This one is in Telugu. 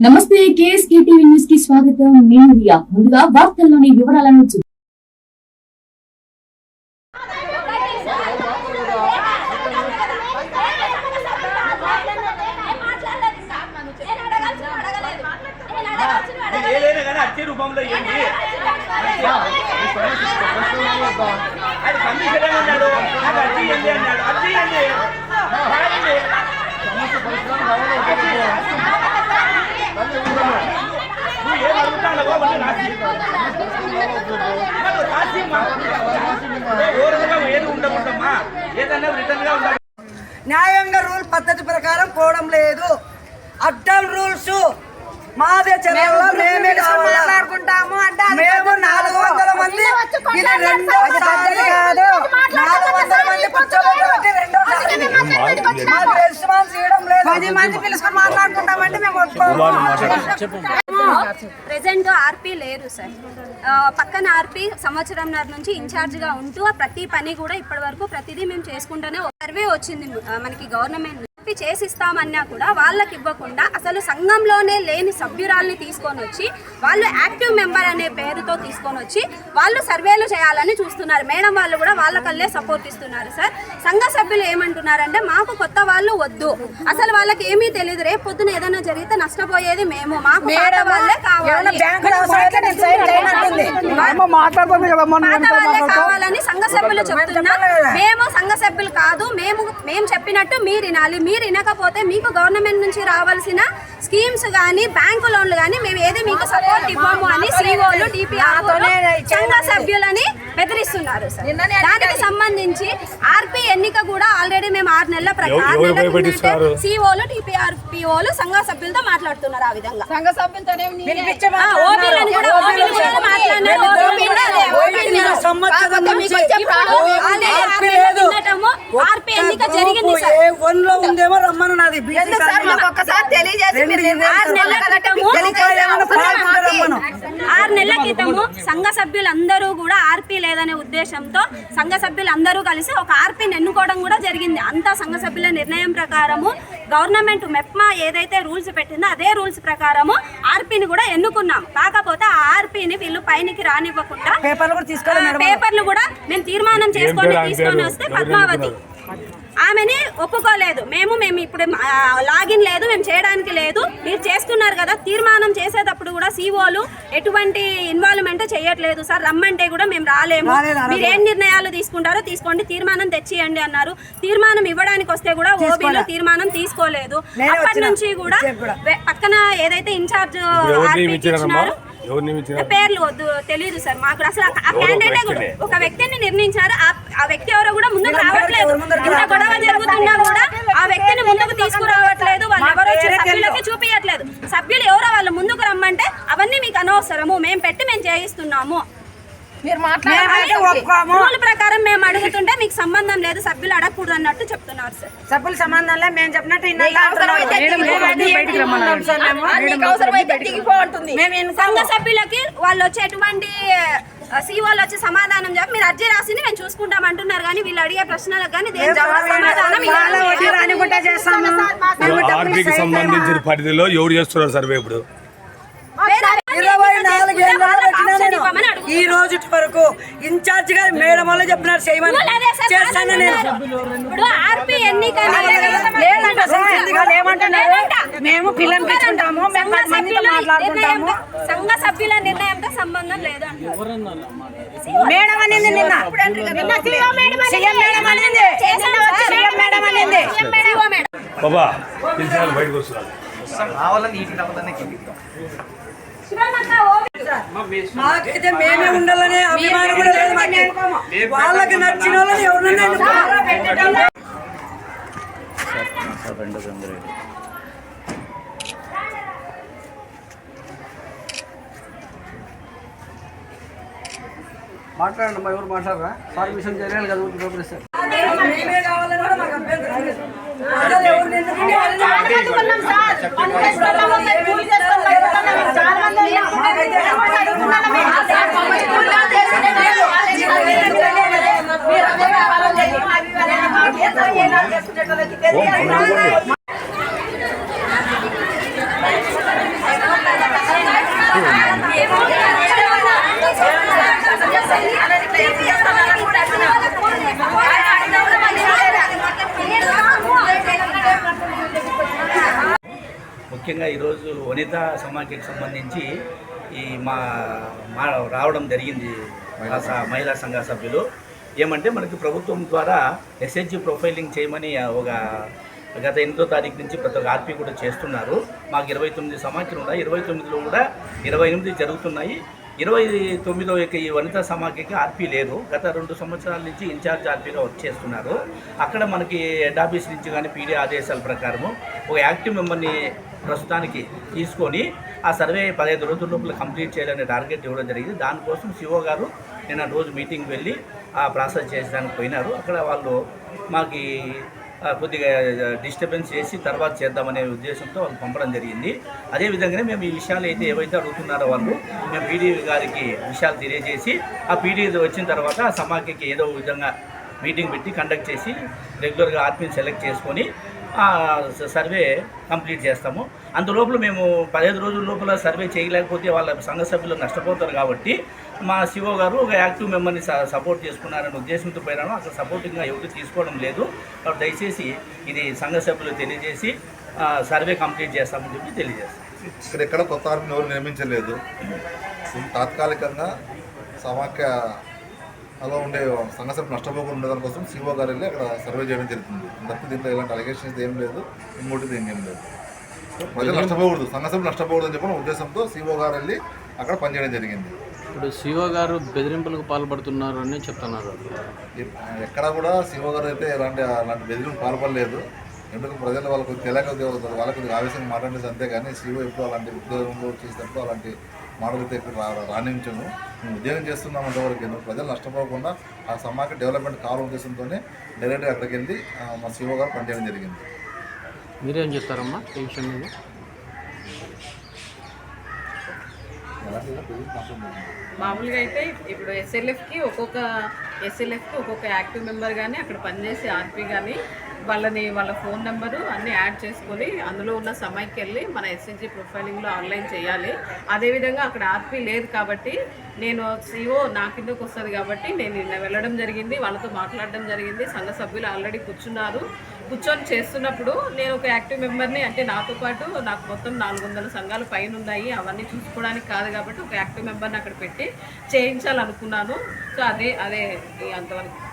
నమస్తే కేఎస్కే టీవీ న్యూస్కి స్వాగతం. నేను రియా. ముందుగా వార్తల్లోని వివరాలను చూ మీరు రూపంలో ఏంటి అన్నాడు అన్నాడు అర్జీ ఇవ్వండి రాయండి. నువ్వు ఏం అడుగుతావు వాళ్ళు రాసి మరి రాసి మా. ఓరగా ఏది ఉండకూడదమ్మా ఏదన్నా రిటర్న్గా ఉండాలి న్యాయంగా రూల్ పద్ధతి ప్రకారం పోవడం లేదు. అడ్డం రూల్స్ మాదే చర్యల్లో మేమే మాట్లాడుకుంటాము అంటే మేము నాలుగు వందల మంది ఇది రెండోసారి కాదు. నాలుగు వందల మంది కూర్చోబెట్టి రెండోసారి మాకు రెస్పాన్స్ ఇవ్వడం లేదు. పది మంది పిలుచుకొని మాట్లాడుకుంటామంటే మేము ప్రెసెంట్ ఆర్పీ లేరు సార్. పక్కన ఆర్పీ సంవత్సరంన్నర నుంచి ఇన్ఛార్జ్గా ఉంటూ ఆ ప్రతి పని కూడా ఇప్పటి వరకు ప్రతిదీ మేము చేసుకుంటూనే సర్వే వచ్చింది మనకి గవర్నమెంట్ నుంచి చేసిస్తామన్నా కూడా వాళ్ళకి ఇవ్వకుండా అసలు సంఘంలోనే లేని సభ్యురాల్ని తీసుకొని వచ్చి వాళ్ళు యాక్టివ్ మెంబర్ అనే పేరుతో తీసుకొని వచ్చి వాళ్ళు సర్వేలు చేయాలని చూస్తున్నారు. మేడం వాళ్ళు కూడా వాళ్ళకల్లే సపోర్ట్ ఇస్తున్నారు సార్ సంఘ సభ్యులు ఏమంటున్నారంటే మాకు కొత్త వాళ్ళు వద్దు. అసలు వాళ్ళకి ఏమీ తెలియదు రేపు పొద్దున ఏదైనా జరిగితే నష్టపోయేది మేము. మాకు పాత కావాలి. పాత వాళ్ళే కావాలని సంఘ సభ్యులు చెప్తున్నా. మేము సంఘ సభ్యులు కాదు. మేము మేము చెప్పినట్టు మీరు వినాలి. మీరు వినకపోతే మీకు గవర్నమెంట్ నుంచి రావాల్సిన స్కీమ్స్ కానీ బ్యాంకు లోన్లు కానీ మేము ఏది మీకు సపోర్ట్ ఇవ్వము అని సిఓలు డిపిఆర్ సంఘ సభ్యులని బెదిరిస్తున్నారు సార్. దానికి సంబంధించి ఆర్పీ ఎన్నిక కూడా ఆల్రెడీ మేము ఆరు నెలల ప్రతి ఆరు నెలల కిందటే సిఓలు టిపిఆర్ పిఓలు సంఘ సభ్యులతో మాట్లాడుతున్నారు ఆ విధంగా. సంఘ సభ్యులతోనే కూడా ఆరు ఆర్పీ ఎన్నిక జరిగింది గ్రూపు సార్. ఏ వన్లో ఉందేమో రమ్మను నాది బీసీ ఎందుకు సార్? కాలనీలో. మాకు ఒక్కసారి ఆరు నెలల క్రితము సంఘ సభ్యులందరూ కూడా ఆర్పీ లేదనే ఉద్దేశంతో సంఘ సభ్యులందరూ కలిసి ఒక ఆర్పీని ఎన్నుకోవడం కూడా జరిగింది. అంతా సంఘ సభ్యుల నిర్ణయం ప్రకారము గవర్నమెంట్ మెప్మా ఏదైతే రూల్స్ పెట్టిందో అదే రూల్స్ ప్రకారము ఆర్పీని కూడా ఎన్నుకున్నాం. కాకపోతే ఆ ఆర్పీని వీళ్ళు పైనికి రానివ్వకుండా పేపర్లు కూడా మేము తీర్మానం చేసుకొని తీసుకొని వస్తే పద్మావతి. ఆమెని ఒప్పుకోలేదు. మేము మేము ఇప్పుడు లాగిన్ లేదు మేము చేయడానికి లేదు. మీరు చేస్తున్నారు కదా తీర్మానం చేసేటప్పుడు కూడా సీఓలు ఎటువంటి ఇన్వాల్వ్మెంట్ చేయట్లేదు. సార్ రమ్మంటే కూడా మేము రాలేము. మీరు ఏం నిర్ణయాలు తీసుకుంటారో తీసుకోండి తీర్మానం తెచ్చియండి అన్నారు. తీర్మానం ఇవ్వడానికి వస్తే కూడా ఓబీలో తీర్మానం తీసుకోలేదు. అప్పటి. నుంచి కూడా పక్కన ఏదైతే ఇన్ఛార్జ్ ఇచ్చినారో పేర్లు వద్దు తెలియదు సార్. మాకు అసలు ఆ- క్యాండిడేట్ కూడా ఒక వ్యక్తిని నిర్ణయించారు. ఆ- ఆ వ్యక్తి ఎవరో కూడా ముందుకు రావట్లేదు. ఇంత గొడవ జరుగుతున్నా కూడా ఆ వ్యక్తిని ముందుకు తీసుకురావట్లేదు. వాళ్ళు ఎవరో సభ్యులకి చూపించట్లేదు సభ్యులు ఎవరో వాళ్ళు ముందుకు రమ్మంటే అవన్నీ మీకు అనవసరము. మేము పెట్టి మేము చేయిస్తున్నాము. మీరు ప్రకారం మేము అడుగుతుంటే మీకు సంబంధం లేదు సభ్యులు అడగకూడదు అన్నట్టు చెప్తున్నారు సార్ సభ్యుల సంబంధంలో మేము చెప్పినట్టు సంఘ సభ్యులకి వాళ్ళు వచ్చి ఎటువంటి సీఓలు వచ్చి సమాధానం చెప్పి మీరు అర్జీ రాసింది మేము చూసుకుంటాం అంటున్నారు కానీ వీళ్ళు అడిగే ప్రశ్నలకు కానీ లేదు. సంబంధించిన పరిధిలో ఎవరు చేస్తున్నారు సర్వే ఇప్పుడు వేరే ఇరవై నాలుగు ఏళ్ళలో వాళ్ళకి పెట్టినా ఆప్షన్ నేను ఇవ్వమని అడుగుతున్నాం. ఈ రోజు వరకు ఇన్ఛార్జ్గా మేడం వాళ్ళు చెప్పినారు చేయమని చేస్తాను నేను మేము పిల్లలు మాట్లాడుకుంటాము. సంఘ సభ్యుల నిర్ణయంతో సంబంధం లేదు మేడం అనింది నిన్న. సీఎం మేడం అనింది. సీఎం మేడం అనింది. CEO madam. బాబా బయటకు వస్తున్నారు. మాకైతే మేమే ఉండాలనే అభిమానం కూడా లేదు మాకు. వాళ్ళకి నచ్చిన వాళ్ళని ఎవరినైనా. మాట్లాడండి మా ఎవరు మాట్లాడరా? పర్మిషన్ చేయాలి కదా ఊరికి పేపర్ ఇస్తారు మేమే ये तो ये ना देखो देखो कि दे दिया ముఖ్యంగా ఈరోజు వనితా సమాఖ్యకు సంబంధించి ఈ మా మా రావడం జరిగింది మహిళా సంఘ సభ్యులు. ఏమంటే మనకి ప్రభుత్వం ద్వారా ఎస్హెచ్జి ప్రొఫైలింగ్ చేయమని ఒక గత ఎనిమిదో తారీఖు నుంచి ప్రతి ఒక్క ఆర్పీ కూడా చేస్తున్నారు. మాకు ఇరవై తొమ్మిది సమాఖ్యలు ఉన్నాయి. ఇరవై తొమ్మిదిలో కూడా ఇరవై ఎనిమిది జరుగుతున్నాయి. ఇరవై తొమ్మిదో యొక్క ఈ వనితా సమాఖ్యకి ఆర్పీ లేదు. గత రెండు సంవత్సరాల నుంచి ఇన్ఛార్జ్ ఆర్పీగా వర్క్ చేస్తున్నారు. అక్కడ మనకి హెడ్ ఆఫీస్ నుంచి కానీ పీడీ ఆదేశాల ప్రకారము ఒక యాక్టివ్ మెంబర్ని ప్రస్తుతానికి తీసుకొని ఆ సర్వే పదహైదు రోజుల లోపల కంప్లీట్ చేయాలనే టార్గెట్ ఇవ్వడం జరిగింది. దానికోసం సిఓ గారు నిన్న రోజు మీటింగ్ వెళ్ళి ఆ ప్రాసెస్ చేసేదానికి పోయినారు. అక్కడ వాళ్ళు మాకు కొద్దిగా డిస్టర్బెన్స్ చేసి తర్వాత చేద్దామనే ఉద్దేశంతో వాళ్ళు పంపడం జరిగింది. అదేవిధంగానే మేము ఈ విషయాలు అయితే ఏవైతే అడుగుతున్నారో వాళ్ళు మేము పీడీ గారికి విషయాలు తెలియజేసి ఆ పీడీ వచ్చిన తర్వాత ఆ సమాఖ్యకి ఏదో విధంగా మీటింగ్ పెట్టి కండక్ట్ చేసి రెగ్యులర్గా ఆర్మీని సెలెక్ట్ చేసుకొని సర్వే కంప్లీట్ చేస్తాము. అందులోపల మేము పదిహేను రోజుల లోపల సర్వే చేయలేకపోతే వాళ్ళ సంఘ సభ్యులు నష్టపోతారు కాబట్టి మా సిఓ గారు ఒక యాక్టివ్ మెంబర్ని స- సపోర్ట్ చేసుకున్నారనే ఉద్దేశంతో పోయినాను. అసలు సపోర్టింగ్గా ఎవరు తీసుకోవడం లేదు. దయచేసి ఇది సంఘ సభ్యులు తెలియజేసి సర్వే కంప్లీట్ చేస్తామని చెప్పి తెలియజేస్తాం ఇక్కడ ఎక్కడ కొత్త ఆర్మీని ఎవరు నిర్మించలేదు. తాత్కాలికంగా సమాఖ్యలో ఉండే సంఘసభ నష్టపోకుండా ఉండడం కోసం సిఓ గారు వెళ్ళి అక్కడ సర్వే చేయడం జరుగుతుంది. తప్పి దీంట్లో ఎలాంటి అలిగేషన్స్ ఏం లేదు ఇంకోటి దీన్ని ఏం లేదు. ప్రజలు నష్టపోకూడదు సంఘసభ నష్టపోకూడదు అని చెప్పిన ఉద్దేశంతో సిఓ గారు వెళ్ళి అక్కడ పనిచేయడం జరిగింది. ఇప్పుడు శివ గారు బెదిరింపులకు పాల్పడుతున్నారు అని చెప్తున్నారు. ఎక్కడా కూడా సిఓ గారు అయితే ఎలాంటి అలాంటి బెదిరింపు పాల్పడలేదు. ఎందుకు ప్రజలు వాళ్ళకు తెలియక వాళ్ళకు ఆవేశంగా మాట్లాడేది అంతే కానీ సిఓ ఎప్పుడు అలాంటి ఉద్యోగంలో చేసినప్పుడు అలాంటి ఎప్పుడు రా రాణించము. మేము ఉద్యోగం చేస్తున్నాం అంతవరకు ప్రజలు నష్టపోకుండా ఆ సమాఖ్య డెవలప్మెంట్ కావాలనే ఉద్దేశంతోనే డైరెక్ట్గా అక్కడికి వెళ్ళి మా సిఓ గారు పనిచేయడం జరిగింది. మీరేం చెప్తారమ్మా ఈ విషయం మీద మామూలుగా అయితే ఇప్పుడు ఎస్ఎల్ఎఫ్కి ఒక్కొక్క ఎస్ఎల్ఎఫ్కి ఒక్కొక్క యాక్టివ్ మెంబర్ కానీ అక్కడ పనిచేసే ఆర్పీ కానీ వాళ్ళని వాళ్ళ ఫోన్ నెంబరు అన్నీ యాడ్ చేసుకొని అందులో ఉన్న సమయకి వెళ్ళి మన ఎస్ఎన్జీ ప్రొఫైలింగ్లో ఆన్లైన్ చేయాలి. అదేవిధంగా అక్కడ ఆర్పీ లేదు కాబట్టి నేను సిఓ నా కిందకు వస్తుంది కాబట్టి నేను నిన్న వెళ్ళడం జరిగింది వాళ్ళతో మాట్లాడడం జరిగింది సంఘ సభ్యులు ఆల్రెడీ కూర్చున్నారు. కూర్చొని చేస్తున్నప్పుడు నేను ఒక యాక్టివ్ మెంబర్ని అంటే నాతో పాటు నాకు మొత్తం నాలుగు వందల సంఘాలు పైన ఉన్నాయి. అవన్నీ చూసుకోవడానికి కాదు కాబట్టి ఒక యాక్టివ్ మెంబర్ని అక్కడ పెట్టి చేయించాలనుకున్నాను. సో అదే అదే ఈ అంతవరకు.